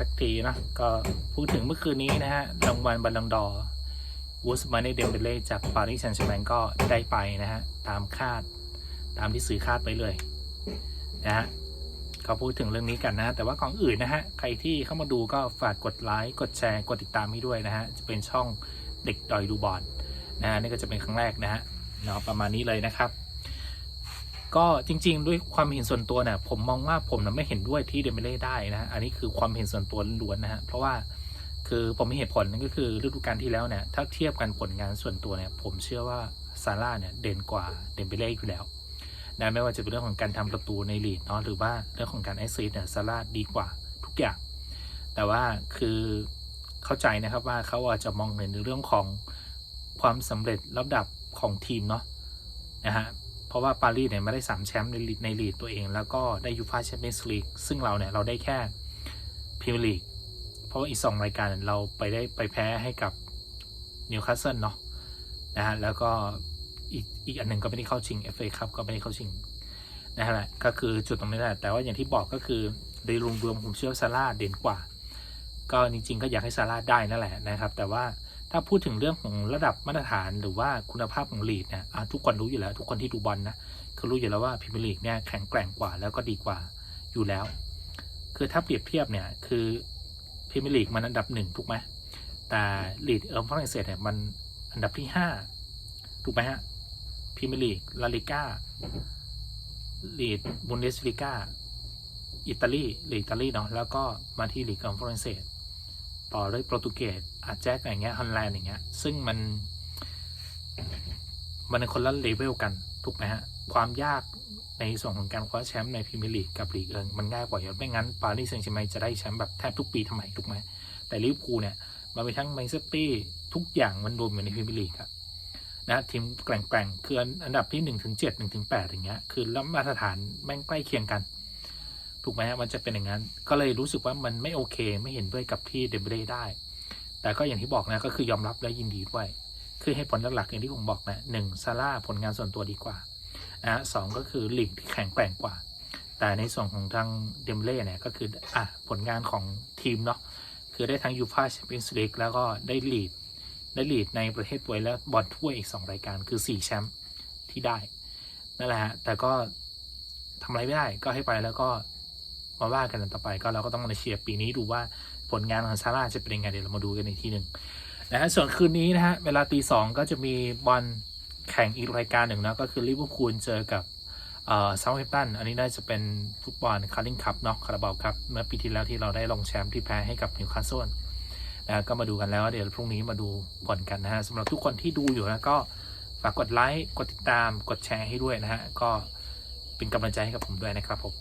สักทีนะ ก็พูดถึงเมื่อคืนนี้นะฮะรางวัลบัลลังดอวูสมาเนเดมเบเล่จากปารีสแซงต์แชร์แมงก็ได้ไปนะฮะ ตามคาดตามที่สื่อคาดไปเลยนะฮะก็พูดถึงเรื่องนี้กันนะ แต่ว่าของอื่นนะฮะ ใครที่เข้ามาดูก็ฝากกดไลค์กดแชร์กดติดตามให้ด้วยนะฮะ จะเป็นช่องเด็กดอยดูบอลนะฮะนี่ก็จะเป็นครั้งแรกนะฮะเนาะประมาณนี้เลยนะครับ ก็จริง ๆ ด้วยความเห็นส่วนตัวเนี่ยผมมองว่าผมนะไม่เห็นด้วยที่เดมเบเล่ได้นะอันนี้คือความเห็นส่วนตัวล้วนนะฮะเพราะว่าคือผมมีเหตุผลนั่นก็คือฤดูกาลที่แล้วเนี่ยถ้าเทียบกันผลงานส่วนตัวเนี่ยผมเชื่อว่าซาร่าเนี่ยเด่นกว่าเดมเบเล่อยู่แล้วนะไม่ว่าจะเป็นเรื่องของการทำประตูในลีดเนาะหรือว่าเรื่องของการแอสซิสต์เนี่ยซาร่าดีกว่าทุกอย่าง แต่ว่าคือเข้าใจนะครับว่าเขาอาจจะมองในเรื่องของความสำเร็จระดับของทีมเนาะนะฮะ เพราะว่าปารีสเนี่ยไม่ได้สามแชมป์ในลีกในลีกตัวเอง แล้วก็ได้ยูฟ่าแชมเปี้ยนส์ลีกซึ่งเราเนี่ยเราได้แค่พรีเมียร์ลีกเพราะว่าอีกสองรายการเราไปได้ไปแพ้ให้กับนิวคาสเซิลเนาะนะฮะแล้วก็อีกอีกอันหนึ่งก็ไม่ได้เข้าชิง FA ครับก็ไม่ได้เข้าชิงนะฮะแหละก็คือจุดตรงนี้แหละแต่ว่าอย่างที่บอกก็คือโดยรวมๆผมเชื่อว่าซาร่าเด่นกว่า ก็จริงๆ ก็อยากให้ซาร่าได้นั่นแหละนะครับ แต่ว่า ถ้าพูดถึงเรื่องของระดับมาตรฐานหรือว่าคุณภาพของลีกเนี่ยทุกคนรู้อยู่แล้ว ทุกคนที่ดูบอลนะคือรู้อยู่แล้วว่าพรีเมียร์ลีกเนี่ยแข็งแกร่งกว่าแล้วก็ดีกว่าอยู่แล้ว คือถ้าเปรียบเทียบเนี่ยคือพรีเมียร์ลีกมันอันดับหนึ่งถูกไหมแต่ลีกเอิร์ฝรั่งเศสเนี่ยมันอันดับที่ห้าถูกไหมฮะพรีเมียร์ลีกลาลิก้าลีกบุนเดสลิก้าอิตาลีลีกอิตาลีเนาะแล้วก็มาที่ลีกเอิร์ฝรั่งเศส ต่อด้วยโปรตุเกส อาแจ็คอย่างเงี้ยฮอลแลนด์อย่างเงี้ย ซึ่งมัน มันคนละเลเวลกันถูกไหมฮะ ความยากในส่วนของการคว้าแชมป์ในพรีเมียร์ลีกกับลีกเอิงมันง่ายกว่าเยอะไม่งั้นปารีสแซงต์แชร์แมงจะได้แชมป์แบบแทบทุกปีทำไมถูกไหมแต่ลิเวอร์พูลเนี่ยมันมีทั้งแมนเชสเตอร์ทุกอย่างมันรวมอยู่ในพรีเมียร์ลีกอะนะทีมแกร่งๆคืออันดับที่หนึ่งถึงเจ็ดหนึ่งถึงแปดอย่างเงี้ยคือแล้วมาตรฐานแม่งใกล้เคียงกัน ถูกไหมฮะมันจะเป็นอย่างนั้น ก็เลยรู้สึกว่ามันไม่โอเคไม่เห็นด้วยกับที่เดมเบเล่ได้ แต่ก็อย่างที่บอกนะก็คือยอมรับและยินดีด้วย คือให้ผลหลักๆอย่างที่ผมบอกนะหนึ่งซาร่าผลงานส่วนตัวดีกว่านะสองก็คือลีกที่แข็งแกร่งกว่า แต่ในส่วนของทางเดมเล่เนี่ยก็คืออะผลงานของทีมเนาะคือได้ทั้งยูฟาแชมเปี้ยนส์ลีกแล้วก็ได้ลีดได้ลีดในประเทศตัวและบอลถ้วยอีก 2 รายการคือ 4 แชมป์ที่ได้นั่นแหละฮะแต่ก็ทำอะไรไม่ได้ก็ให้ไปแล้วก็มาว่ากันต่อไปก็เราก็ต้องมาเชียร์ปีนี้ดูว่า ผลงานของซาร่าจะเป็นยังไงเดี๋ยวเรามาดูกันในทีหนึ่งนะฮะส่วนคืนนี้นะฮะเวลาตีสองก็จะมีบอลแข่งอีกรายการหนึ่งนะก็คือลิเวอร์พูลเจอกับเอ่อเซาท์แฮมป์ตันอันนี้น่าจะเป็นฟุตบอลคาร์ลิงคัพเนาะคาราบาลคัพเมื่อปีที่แล้วที่เราได้ลงแชมป์ที่แพ้ให้กับนิวคาสเซิลนะก็มาดูกันแล้วเดี๋ยวพรุ่งนี้มาดูผลกันนะฮะสำหรับทุกคนที่ดูอยู่นะก็ฝากกดไลค์กดติดตามกดแชร์ให้ด้วยนะฮะก็เป็นกำลังใจให้กับผมด้วยนะครับผม